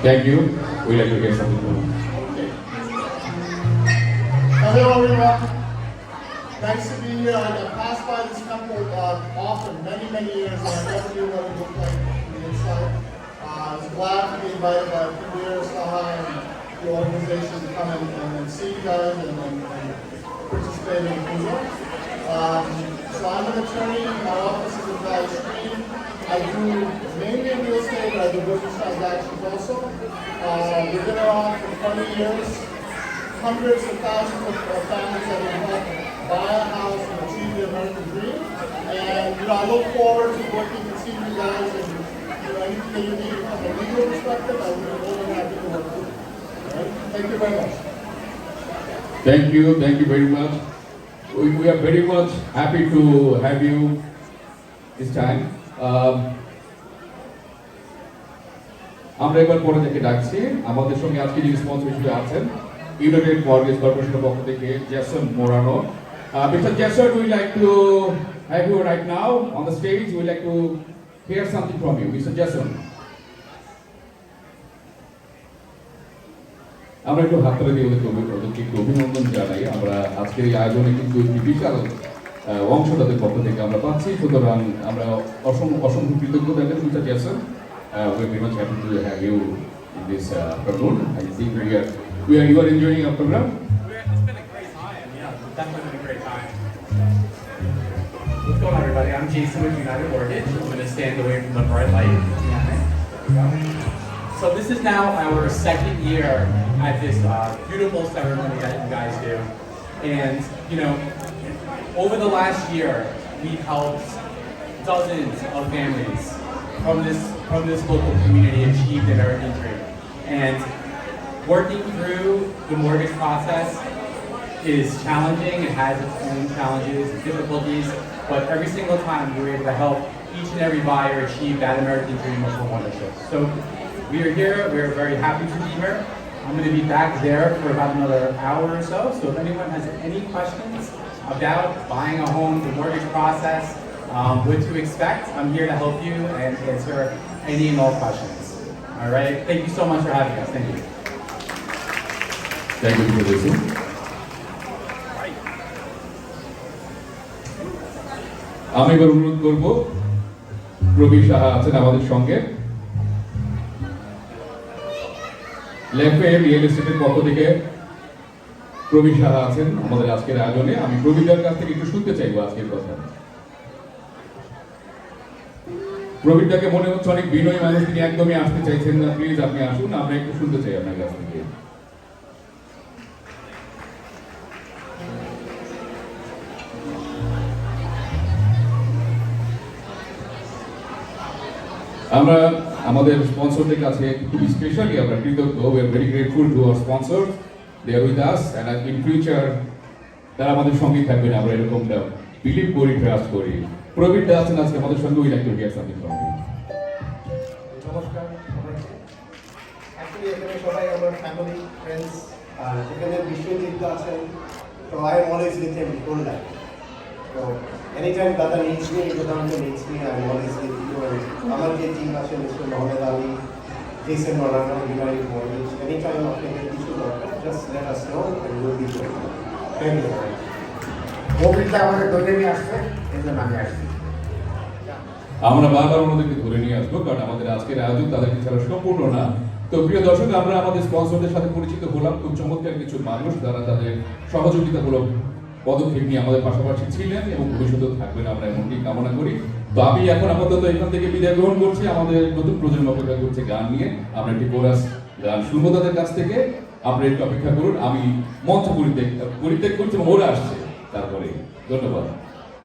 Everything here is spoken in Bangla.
Thank you. We like to hear something from you. Hello everyone. Nice to be here. I passed by this temple uh, often, many, many years, and I never knew what it looked like from the inside. Uh, I was glad to be invited by Premier Saha and the organization to come and, and, and see you guys and, and, and participate in the puja. Um, so I'm an attorney. My office is in Valley Stream. I do mainly real I do business transactions also. Uh, we've been around for 20 years hundreds of thousands of families have helped buy a house and achieve the American dream. And, you know, I look forward to working to see you guys and, you know, anything that you need from a legal perspective, I would be more than happy to work with you. Right? Thank you very much. Thank you, thank you very much. We, we are very much happy to have you this time. Um, আমরা এবার পরে থেকে ডাকছি, আমাদের সঙ্গে আজকে যিনি স্পন্সর হিসেবে আছেন ইউনাইটেড মর্গেজ কর্পোরেশনের পক্ষ থেকে Jason Morano mister Jason we like to have you right now on the stage we like to hear something from you mister Jason আমরা একটু হাততালি দিয়ে ওদেরকে একটু অভিনন্দন জানাই। আমরা আজকের এই আয়োজনে কিন্তু একটি বিশাল অংশ তাদের পক্ষ থেকে আমরা পাচ্ছি। সুতরাং আমরা অসংখ্য অসংখ্য কৃতজ্ঞ থাকেন mister Jason we are very much happy to have you in this uh, afternoon. I think we are, we are, you are enjoying our program. It's been a great time. Yeah, definitely been a great time. What's going on, everybody? I'm Jason with United Mortgage. I'm going to stand away from the bright light. So this is now our second year at this uh, beautiful ceremony that you guys do, and you know, over the last year, we've helped dozens of families from this from this local community achieve their American dream, and working through the mortgage process is challenging. It has its own challenges and difficulties, but every single time we're able to help each and every buyer achieve that American dream of homeownership. So we are here. We're very happy to be here. I'm going to be back there for about another hour or so. So if anyone has any questions about buying a home, the mortgage process, um, what to expect, I'm here to help you and answer any and all questions. All right. Thank you so much for having us. Thank you. Thank you, Mr. Jesson. আমি এবার অনুরোধ করব প্রবীর সাহা আছেন আমাদের সঙ্গে লেফে রিয়েল এস্টেটের পক্ষ থেকে প্রবীর সাহা আছেন আমাদের আজকের আয়োজনে আমি প্রবীরদার কাছ থেকে একটু শুনতে চাইব আজকের কথা প্রবীরদাকে মনে হচ্ছে অনেক বিনয়ী মানুষ তিনি একদমই আসতে চাইছেন না। প্লিজ আপনি আসুন, আমরা একটু শুনতে চাই আপনার কাছ থেকে। আমরা আমাদের স্পন্সরদের কাছে খুব স্পেশালি আমরা কৃতজ্ঞ। We are very grateful to our sponsor they are with us and in future তারা আমাদের সঙ্গেই থাকবেন। আমরা এরকমটা বিলিভ করি ট্রাস্ট করি। প্রবীর দা আছেন আজকে আমাদের সঙ্গে সামথিং ফ্রম ইউ নমস্কার সবাইকে। অ্যাকচুয়ালি এখানে সবাই আমার ফ্যামিলি ফ্রেন্ডস আর এখানে বিশ্বজিৎ আছেন। তো I am always with him whole life তো any time dada needs me প্রধানমন্ত্রী needs me I am always with you আমার যে টিম আছে mister Mohammad Ali Jason Morana united mortgage any time আপনাদের কিছু দরকার just let us know and will be good thank you কোভিডটা আমাদের নিয়ে আসবে এই জন্য আমি আসছি। আমরা বারবার ওনাদেরকে ধরে নিয়ে আসব, কারণ আমাদের আজকের আয়োজন তাদেরকে ছাড়া সম্পূর্ণ না। তো প্রিয় দর্শক, আমরা আমাদের স্পন্সরদের সাথে পরিচিত হলাম। খুব চমৎকার কিছু মানুষ যারা তাদের সহযোগিতামূলক পদক্ষেপ নিয়ে আমাদের পাশাপাশি ছিলেন এবং ভবিষ্যতেও থাকবেন। আমরা এমনটি কামনা করি। তো আমি এখন আপাতত এখান থেকে বিদায় গ্রহণ করছি। আমাদের নতুন প্রজন্ম অপেক্ষা করছে গান নিয়ে। আমরা একটি কোরাস গান শুনব তাদের কাছ থেকে। আপনারা একটু অপেক্ষা করুন। আমি মঞ্চ পরিত্যাগ পরিত্যাগ করছি ওরা আসছে। তারপরে ধন্যবাদ।